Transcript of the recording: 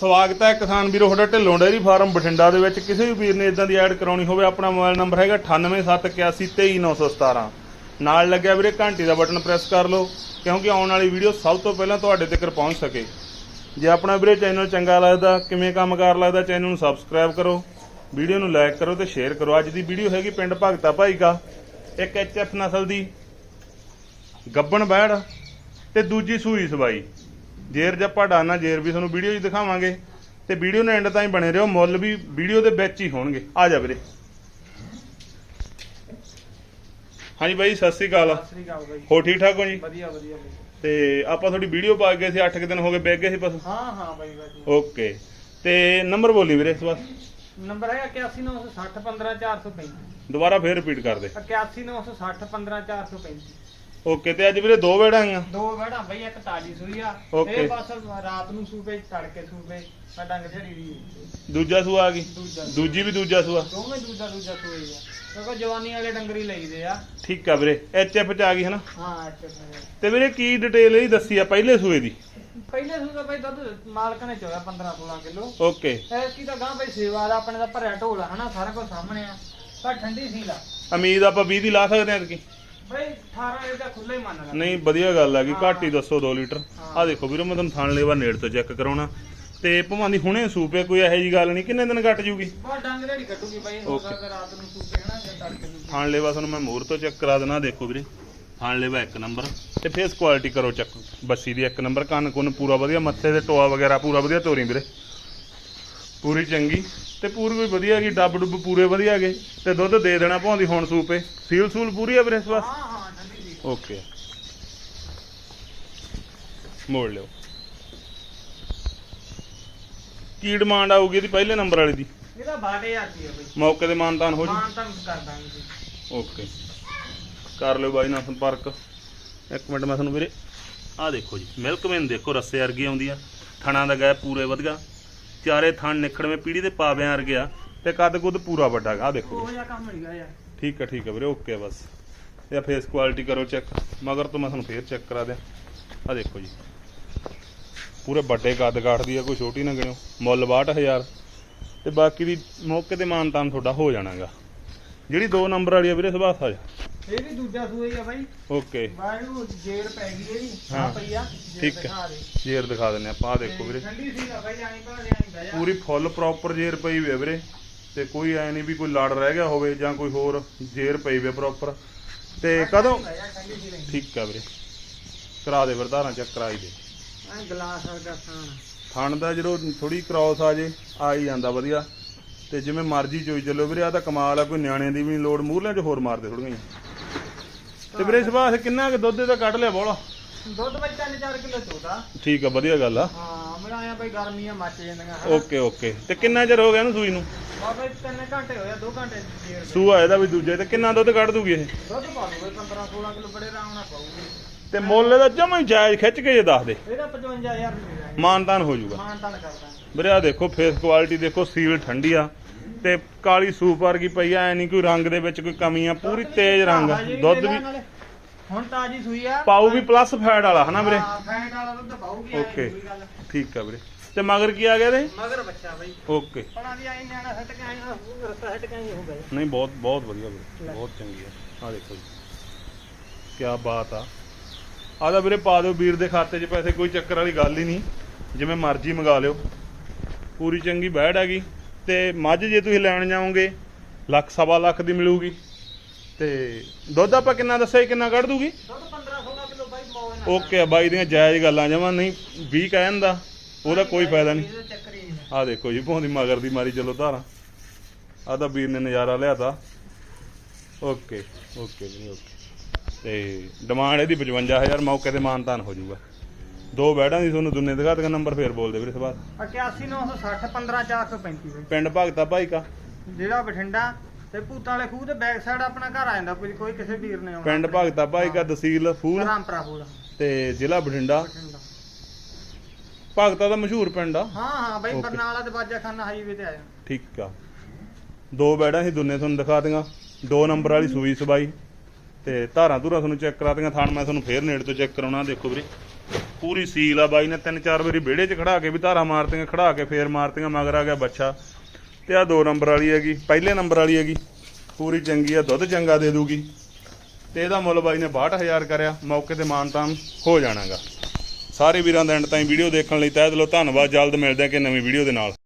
ਸਵਾਗਤ ਹੈ ਕਿਸਾਨ ਵੀਰੋ, ਤੁਹਾਡਾ ਢਿੱਲੋਂ ਡੇਅਰੀ ਫਾਰਮ ਬਠਿੰਡਾ ਦੇ ਵਿੱਚ। ਕਿਸੇ ਵੀ ਵੀਰ ਨੇ ਇਦਾਂ ਦੀ ਐਡ ਕਰਾਉਣੀ ਹੋਵੇ, ਆਪਣਾ ਮੋਬਾਈਲ ਨੰਬਰ ਹੈਗਾ 9871823917 ਨਾਲ ਲੱਗਿਆ ਵੀਰੇ, ਘੰਟੀ ਦਾ ਬਟਨ ਪ੍ਰੈਸ ਕਰ ਲਓ, ਕਿਉਂਕਿ ਆਉਣ ਵਾਲੀ ਵੀਡੀਓ ਸਭ ਤੋਂ ਪਹਿਲਾਂ ਤੁਹਾਡੇ ਤੱਕ ਪਹੁੰਚ ਸਕੇ। ਜੇ ਆਪਣਾ ਵੀਰੇ ਚੈਨਲ ਚੰਗਾ ਲੱਗਦਾ, ਕਿਵੇਂ ਕੰਮ ਕੰਮਕਾਰ ਲੱਗਦਾ, ਚੈਨਲ ਨੂੰ ਸਬਸਕ੍ਰਾਈਬ ਕਰੋ, ਵੀਡੀਓ ਨੂੰ ਲਾਈਕ ਕਰੋ ਤੇ ਸ਼ੇਅਰ ਕਰੋ। ਅੱਜ ਦੀ ਵੀਡੀਓ ਹੈਗੀ ਪਿੰਡ ਭਗਤਾ ਭਾਈ ਕਾ, ਇੱਕ ਐਚਐਫ ਨਸਲ ਦੀ, ਗੱਬਣ ਬੈੜ ਤੇ ਦੂਜੀ ਸੂਈ ਸਵਾਈ। ਜੇਰ ਜੱਪਾ ਡਾਨਾ ਜੇਰ ਵੀ ਤੁਹਾਨੂੰ ਵੀਡੀਓ 'ਚ ਦਿਖਾਵਾਂਗੇ ਤੇ ਵੀਡੀਓ ਨੂੰ ਐਂਡ ਤਾਈਂ ਬਣੇ ਰਹੋ ਮੁੱਲ ਵੀ ਵੀਡੀਓ ਦੇ ਵਿੱਚ ਹੀ ਹੋਣਗੇ। ਆ ਜਾ ਵੀਰੇ। ਹਾਂਜੀ ਬਾਈ ਸਤਿ ਸ੍ਰੀ ਅਕਾਲ। ਸਤਿ ਸ੍ਰੀ ਅਕਾਲ ਬਾਈ। ਹੋ ਠੀਕ ਠਾਕ ਹੋ ਜੀ? ਵਧੀਆ ਵਧੀਆ ਤੇ ਆਪਾਂ ਤੁਹਾਡੀ ਵੀਡੀਓ ਪਾ ਗਏ ਸੀ 8 ਕਿ ਦਿਨ ਹੋ ਗਏ ਬੈਗ ਗਏ ਸੀ ਬਸ। ਹਾਂ ਹਾਂ ਬਾਈ ਬਾਈ। ਓਕੇ। ਤੇ ਨੰਬਰ ਬੋਲੀ ਵੀਰੇ ਇਸ ਵਾਰ। ਨੰਬਰ ਹੈ 81960 15435 ਦੁਬਾਰਾ ਫੇਰ ਰਿਪੀਟ ਕਰ ਦੇ। 81960 15435 ਓਕੇ ਤੇ ਅੱਜ ਵੀਰੇ ਦੋ ਵੇੜਾਂ ਆਈਆਂ। ਦੋ ਵੜਾ ਬਾਈ ਇੱਕ ਤਾਜੀ ਸੂਈ ਆ। Okay. ਇਹ ਬਸ ਰਾਤ ਨੂੰ ਸੂਪੇ ਤੜਕੇ ਸੂਪੇ ਆ ਡੰਗ ਝੜੀ ਦੀ ਦੂਜਾ ਸੂਆ ਆ ਗਈ। ਦੂਜਾ ਦੂਜੀ ਵੀ ਦੂਜਾ ਸੂਆ। ਦੋਵੇਂ ਦੂਜਾ ਦੂਜਾ ਸੂਈ ਆ। ਕਿਉਂਕਿ ਜਵਾਨੀ ਵਾਲੇ ਡੰਗਰੀ ਲਈਦੇ ਆ। ਠੀਕ ਆ ਵੀਰੇ ਐਚਐਫ ਚ ਆ ਗਈ ਹੈ ਨਾ ਹਾਂ ਬਾਈ। ਤੇ ਵੀਰੇ ਕੀ ਡਿਟੇਲ ਇਹਦੀ ਦੱਸੀ ਆ ਪਹਿਲੇ ਸੂਏ ਦੀ? ਪਹਿਲੇ ਸੂਗਾ ਬਾਈ ਦੁੱਧ ਮਾਲਕ ਨੇ ਚੋਇਆ 15 16 ਕਿਲੋ। ਓਕੇ। ਐਸੀ ਤਾਂ ਗਾਂ ਬਾਈ ਸੇਵਾ ਦਾ ਆਪਣੇ ਦਾ ਭਰਿਆ ਢੋਲਾ ਹਨਾ ਸਾਰਾ ਕੁਝ ਸਾਹਮਣੇ ਆ। ਪਰ ਠੰਡੀ ਸੀ ਲਾ ਉਮੀਦ ਆਪਾਂ 20 ਦੀ ਲਾ ਸਕਦੇ ਹਾਂ ਕਿ ਬਈ 18 ਇਹਦਾ ਖੁੱਲੇ ਹੀ ਮੰਨ ਲੈ। ਨਹੀਂ ਵਧੀਆ ਗੱਲ ਆ ਕਿ ਘੱਟ ਹੀ ਦੱਸੋ 2 ਲੀਟਰ। ਆ ਦੇਖੋ ਵੀਰੋ ਮੈਂ ਤੁਹਾਨੂੰ ਥਾਣ ਲੇਵਾ ਨੇੜ ਤੋਂ ਚੈੱਕ ਕਰਾਉਣਾ। ਤੇ ਭਵਾਂ ਦੀ ਹੁਣੇ ਸੂਪੇ ਕੋਈ ਇਹੋ ਜੀ ਗੱਲ ਨਹੀਂ। ਕਿੰਨੇ ਦਿਨ ਘਟ ਜੂਗੀ? ਬਹੁਤ ਡੰਗ ਜਿਹੜੀ ਕੱਟੂਗੀ ਬਾਈ ਹੋ. ਸਕਦਾ ਰਾਤ ਨੂੰ ਸੂਪੇ ਹਨਾ ਜਾਂ ਤੜਕੇ ਨੂੰ ਥਾਣ ਲੇਵਾ ਤੁਹਾਨੂੰ ਮੈਂ ਮੂਰ ਤੋਂ ਚੈੱਕ ਕਰਾ ਦੇਣਾ ਦੇਖੋ ਵੀਰੇ। ਥਾਣ ਲੇਵਾ ਇੱਕ ਨੰਬਰ। ਤੇ ਫੇਸ ਕੁਆਲਿਟੀ ਕਰੋ ਚੈੱਕ। ਬੱਸੀ ਦੀ ਇੱਕ ਨੰਬਰ ਕੰਨ ਕੁੰਨ ਪੂਰਾ ਵਧੀਆ ਮੱਥੇ ਤੇ ਟੋਆ ਵਗੈਰਾ ਪੂਰਾ ਵਧੀਆ ਤੋਰੀ ਵੀਰੇ। ਪੂਰੀ ਚੰਗੀ ਤੇ ਪੂਰੀ ਵੀ ਵਧੀਆ ਹੈਗੀ ਡੱਬ ਡੁੱਬ ਪੂਰੇ ਵਧੀਆ ਹੈਗੇ। ਤੇ ਦੁੱਧ ਦੇ ਦੇਣਾ ਭਾਉਂਦੀ ਹੁਣ ਸੂਪੇ। ਸੀਲ ਸੂਲ ਪੂਰੀ ਆ ਵੀਰੇ ਇਸ ਵਾਰ? ਹਾਂ ਹਾਂ ਠੰਡੀ ਓਕੇ। ਮੋੜ ਲਿਓ। ਕੀ ਡਿਮਾਂਡ ਆਊਗੀ ਇਹਦੀ ਪਹਿਲੇ ਨੰਬਰ ਵਾਲੀ ਦੀ? ਇਹਦਾ ਬਾਡੇ ਆਤੀ ਆ ਬਈ। ਮੌਕੇ ਤੇ ਮਾਨਤਾਨ ਹੋ ਜੂ? ਮਾਨ ਤਾਂ ਕਰ ਦਾਂਗੇ ਜੀ। ਓਕੇ। ਕਰ ਲਿਓ ਬਾਈ ਨਾਲ ਸੰਪਰਕ। ਇੱਕ ਮਿੰਟ ਮੈਂ ਤੁਹਾਨੂੰ ਵੀਰੇ ਆਹ ਦੇਖੋ ਜੀ ਮਿਲਕਮੈਨ ਦੇਖੋ ਰੱਸੇ ਵਰਗੀ ਆਉਂਦੀ ਆ। ਥਣਾ ਦਾ ਗੈਪ ਪੂਰੇ ਵਧੀਆ। ਚਾਰੇ ਥਣ ਨਿਖੜਵੇਂ ਪੀੜੀ ਦੇ ਪਾਵਿਆਂ ਵਰਗੇ ਆ ਤੇ ਕੱਦ ਕੁੱਦ ਪੂਰਾ ਵੱਡਾ ਆ ਦੇਖੋ ਉਹ ਜਿਹਾ ਕੰਮ ਮਿਲ ਗਿਆ ਯਾਰ। ਠੀਕ ਹੈ ਠੀਕ ਹੈ ਵੀਰੇ ਓਕੇ ਬਸ। ਇਹ ਫੇਸ ਕੁਆਲਿਟੀ ਕਰੋ ਚੈੱਕ ਮਗਰ ਤੋਂ ਮੈਂ ਤੁਹਾਨੂੰ ਫੇਰ ਚੈੱਕ ਕਰਾ ਦਿਆਂ। ਆ ਦੇਖੋ ਜੀ। ਪੂਰੇ ਵੱਡੇ ਕੱਦ ਕਾਠਦੀ ਆ ਕੋਈ ਛੋਟੀ ਨਾ ਗਿਣਿਓ। ਮੁੱਲ 62000 ਤੇ ਬਾਕੀ ਦੀ ਮੌਕੇ ਤੇ ਮਾਨਤਾਨ ਤੁਹਾਡਾ ਹੋ ਜਾਣਾਗਾ। ਜਿਹੜੀ 2 ਨੰਬਰ ਵਾਲੀ ਆ ਵੀਰੇ ਸੁਭਾਸ ਆ ਜਾ। ਇਹ ਵੀ ਦੂਜਾ ਸੂਈ ਆ ਬਾਈ। ਓਕੇ। ਬਾਈ ਨੂੰ ਜੇੜ ਪੈ ਗਈ ਇਹਦੀ। ਹਾਂ। ਆ ਪਈ ਆ ਜੇੜ ਠੀਕ ਹੈ। ਦਿਖਾ ਦੇ। ਜੇਰ ਦਿਖਾ ਦਿੰਨੇ ਆਪਾਂ ਆ ਦੇਖੋ ਵੀਰੇ। ਠੰਡੀ ਸੀ ਆ ਬਾਈ ਆਈ ਭਾਲੇ ਆਈ ਬਹਿ ਜਾ। ਪੂਰੀ ਫੁੱਲ ਪ੍ਰੋਪਰ ਜੇਰ ਪਈ ਆ ਵੀਰੇ। ਤੇ ਕੋਈ ਐ ਨਹੀਂ ਵੀ ਕੋਈ ਲੜ ਰਹਿ ਗਿਆ ਹੋਵੇ ਜਾਂ ਕੋਈ ਹੋਰ ਜੇਰ ਪਈ ਵੀ ਪ੍ਰੋਪਰ ਤੇ ਕਦੋਂ? ਬਹਿ ਜਾ, ਠੰਡੀ ਸੀ ਰਹਿੰਦੀ ਠੀਕ ਆ ਵੀਰੇ। ਕਰਾ ਦੇ ਵਰਧਾਰਾਂ ਚੈੱਕ ਕਰਾਈ ਦੇ। ਐ ਗਲਾਸ ਵਰਗਾ ਖਾਣ ਥਣ ਦਾ ਜਦੋਂ ਥੋੜੀ ਕ੍ਰਾਸ ਆ ਜੇ ਆ ਹੀ ਜਾਂਦਾ ਵਧੀਆ। ਤੇ ਜਿਵੇਂ ਮਰਜ਼ੀ ਚੋਈ ਚੱਲੋ ਵੀਰੇ ਆ ਤਾਂ ਕਮਾਲ ਆ ਕੋਈ ਨਿਆਣਿਆਂ ਦੀ ਵੀ ਲੋੜ ਮੂਹਰਲਿਆਂ 'ਚ ਹੋਰ ਮਾਰਦੇ ਥੋੜੀਆਂ ਤੇ ਵੀਰੇ ਵਾਰ ਕਿੰਨਾ ਕੁ ਦੁੱਧ ਦਾ ਕੱਢ ਲਿਆ ਬੋਲਾ? ਦੁੱਧ ਬਾਈ 3-4 ਕਿਲੋ ਚੋਦਾ ਠੀਕ ਆ ਵਧੀਆ ਗੱਲ ਆ। ਹਾਂ ਮੇਰਾ ਆਇਆ ਬਾਈ ਗਰਮੀਆਂ ਮੱਚ ਜਾਂਦੀਆਂ ਓਕੇ ਓਕੇ। ਤੇ ਕਿੰਨਾ ਚਿਰ ਹੋ ਗਿਆ ਇਹਨੂੰ ਸੂਈ ਨੂੰ? ਆ ਬਾਈ 3 ਘੰਟੇ ਹੋਇਆ 2 ਘੰਟੇ ਦੀ ਦੇਰ ਸੂਆ ਇਹਦਾ ਵੀ ਦੂਜੇ ਤੇ ਕਿੰਨਾ ਦੁੱਧ ਕੱਢ ਦੂਗੀ ਇਹ? ਦੁੱਧ ਪਾ ਬਾਈ 15-16 ਕਿਲੋ ਬੜੇ ਆਰਾਮ ਨਾਲ ਪਾਉਗੀ ਤੇ ਮੁੱਲ ਇਹਦਾ ਜਮਾਂ ਹੀ ਜਾਇਜ਼ ਖਿੱਚ ਕੇ ਜੇ ਦੱਸ ਦੇ। ਇਹਦਾ 55000 ਰੁਪਏ ਦਾ ਮਾਨਤਾਨ ਹੋ ਜਾਊਗਾ। ਮਾਨ ਤਾਨ ਕਰਦਾ। ਵੀਰੇ ਆ ਦੇਖੋ ਫੇਸ ਕੁਆਲਿਟੀ ਦੇਖੋ ਸੀਲ ਠੰਡੀ ਆ। ਤੇ ਕਾਲੀ ਸੂਪ ਵਰਗੀ ਪਈ ਆ ਐ ਨਹੀਂ ਕੋਈ ਰੰਗ ਦੇ ਵਿੱਚ ਕੋਈ ਕਮੀ ਆ ਪੂਰੀ ਤੇਜ਼ ਰੰਗ। ਦੁੱਧ ਵੀ ਹੁਣ ਤਾਜੀ ਸੂਈ ਆ। ਪਾਊ ਵੀ ਪਲੱਸ ਫੈਟ ਵਾਲਾ ਹਨਾ ਵੀਰੇ? ਹਾਂ, ਫੈਟ ਵਾਲਾ ਦੁੱਧ ਪਾਉਗੀ Okay. ਠੀਕ ਆ ਵੀਰੇ। ਤੇ ਮਗਰ ਕੀ ਆ ਗਿਆ ਇਹਦੇ? ਮਗਰ ਬੱਚਾ ਬਾਈ। ਓਕੇ ਪਣਾ ਦੀ ਆਈ ਨਿਆਣਾ ਸੱਟ ਕੇ ਆਈ ਰਸਤਾ ਸੱਟ ਕੇ ਆਈ ਹੋ ਗਿਆ ਨਹੀਂ ਬਹੁਤ ਬਹੁਤ ਵਧੀਆ ਵੀਰੇ। ਬਹੁਤ ਚੰਗੀ ਆ। ਆ ਦੇਖੋ ਜੀ। ਕੀ ਬਾਤ ਆ। ਆ ਤਾਂ ਵੀਰੇ ਪਾ ਦਿਓ ਵੀਰ ਦੇ ਖਾਤੇ 'ਚ ਪੈਸੇ ਕੋਈ ਚੱਕਰ ਵਾਲੀ ਗੱਲ ਹੀ ਨਹੀਂ। ਜਿਵੇਂ ਮਰਜ਼ੀ ਮੰਗਾ ਲਿਓ। ਪੂਰੀ ਚੰਗੀ ਬੈੜ ਹੈਗੀ। ਤੇ ਮੱਝ ਜੇ ਤੁਸੀਂ ਲੈਣ ਜਾਓਗੇ ਲੱਖ ਸਵਾ ਲੱਖ ਦੀ ਮਿਲੂਗੀ। ਤੇ ਦੁੱਧ ਆਪਾਂ ਕਿੰਨਾ ਦੱਸਿਆ ਕਿੰਨਾ ਕੱਢ ਦੂਗੀ? ਦੁੱਧ 15-16 ਕਿਲੋ ਬਾਈ ਮੌਜ ਨਾਲ ਓਕੇ ਬਾਈ ਦੀਆਂ ਜਾਇਜ਼ ਗੱਲਾਂ ਜਮਾਂ ਨਹੀਂ 20 ਕਹਿਣ ਦਾ ਉਹਦਾ ਕੋਈ ਫਾਇਦਾ ਨਹੀਂ। ਆ ਦੇਖੋ ਜੀ ਭੌਂਦੀ ਮਗਰ ਦੀ ਮਾਰੀ ਚਲੋ ਧਾਰਾਂ। ਆ ਤਾਂ ਵੀਰ ਨੇ ਨਜ਼ਾਰਾ ਲਿਆਤਾ। Okay okay ji okay. ਤੇ ਡਿਮਾਂਡ ਇਹਦੀ 55000 ਮੌਕੇ ਤੇ ਮਾਨਤਾਨ ਹੋ ਜਾਊਗਾ। ਦੋ ਬੈਡਾਂ ਦੀ ਤੁਹਾਨੂੰ ਦੁੰਨੇ ਦਿਖਾ ਦੇਗਾ ਨੰਬਰ ਫੇਰ ਬੋਲ ਦੇ ਵੀਰੇ ਸਵਾਲ। 81960 15435 ਬਾਈ। ਪਿੰਡ ਭਗਤਾ ਭਾਈ ਕਾ। ਜਿਹੜਾ ਬਠਿੰਡਾ ਤੇ ਭੂਤਾਂ ਵਾਲੇ ਖੂਹ ਦੇ ਬੈਕ ਸਾਈਡ ਆਪਣਾ ਘਰ ਆ ਜਾਂਦਾ ਕੋਈ ਕੋਈ ਕਿਸੇ ਵੀਰ ਨੇ ਆਉਣਾ। ਪਿੰਡ ਭਗਤਾ ਭਾਈ ਕਾ ਤਹਿਸੀਲ ਫੂਲ। ਰਾਮਪਰਾ ਫੂਲ। ਤੇ ਜ਼ਿਲ੍ਹਾ ਬਠਿੰਡਾ। ਭਗਤਾ ਦਾ ਮਸ਼ਹੂਰ ਪਿੰਡ ਆ। ਹਾਂ ਹਾਂ ਬਾਈ. ਬਰਨਾਲਾ ਤੇ ਬਾਜਾਖਾਨਾ ਹਾਈਵੇ ਤੇ ਆਇਆ ਠੀਕ ਆ। ਦੋ ਬੈਡਾਂ ਸੀ ਦੁੰਨੇ ਤੁਹਾਨੂੰ ਦਿਖਾ ਦਿਆਂ ਦੋ ਨੰਬਰ ਵਾਲੀ ਸੂਈ ਸਬਾਈ। ਤੇ ਧਾਰਾਂ ਧੂਰਾਂ ਤੁਹਾਨੂੰ ਚੈੱਕ ਕਰਾ ਦਿਆਂ ਥਾਣ ਮੈਂ ਤੁਹਾਨੂੰ ਫੇਰ ਨੇੜ ਤੋਂ ਚੈੱਕ ਕਰਾਉਣਾ ਦੇਖੋ ਵੀਰੇ। ਪੂਰੀ ਸੀਲ ਆ ਬਾਈ ਨੇ ਤਿੰਨ ਚਾਰ ਵਾਰੀ ਵਿਹੜੇ 'ਚ ਖੜਾ ਕੇ ਵੀ ਧਾਰਾ ਮਾਰਤੀਆਂ, ਖੜਾ ਕੇ ਫੇਰ ਮਾਰਤੀਆਂ, ਮਗਰ ਆ ਗਿਆ ਬੱਚਾ ਤੇ ਆ ਦੋ ਨੰਬਰ ਵਾਲੀ ਹੈਗੀ, ਪਹਿਲੇ ਨੰਬਰ ਵਾਲੀ ਹੈਗੀ। ਪੂਰੀ ਚੰਗੀ ਆ, ਦੁੱਧ ਚੰਗਾ ਦੇ ਦੂਗੀ। ਤੇ ਇਹਦਾ ਮੁੱਲ ਬਾਈ ਨੇ 62000 ਕਰਿਆ, ਮੌਕੇ ਤੇ ਮਾਨਤਾਨ ਹੋ ਜਾਣਾਗਾ। ਸਾਰੇ ਵੀਰਾਂ ਦਾ ਐਂਡ ਤਾਈਂ ਵੀਡੀਓ ਦੇਖਣ ਲਈ ਤਹਿ ਦਿਲੋਂ ਧੰਨਵਾਦ, ਜਲਦ ਮਿਲਦੇ ਹਾਂ ਕਿ ਨਵੀਂ ਵੀਡੀਓ ਦੇ ਨਾਲ।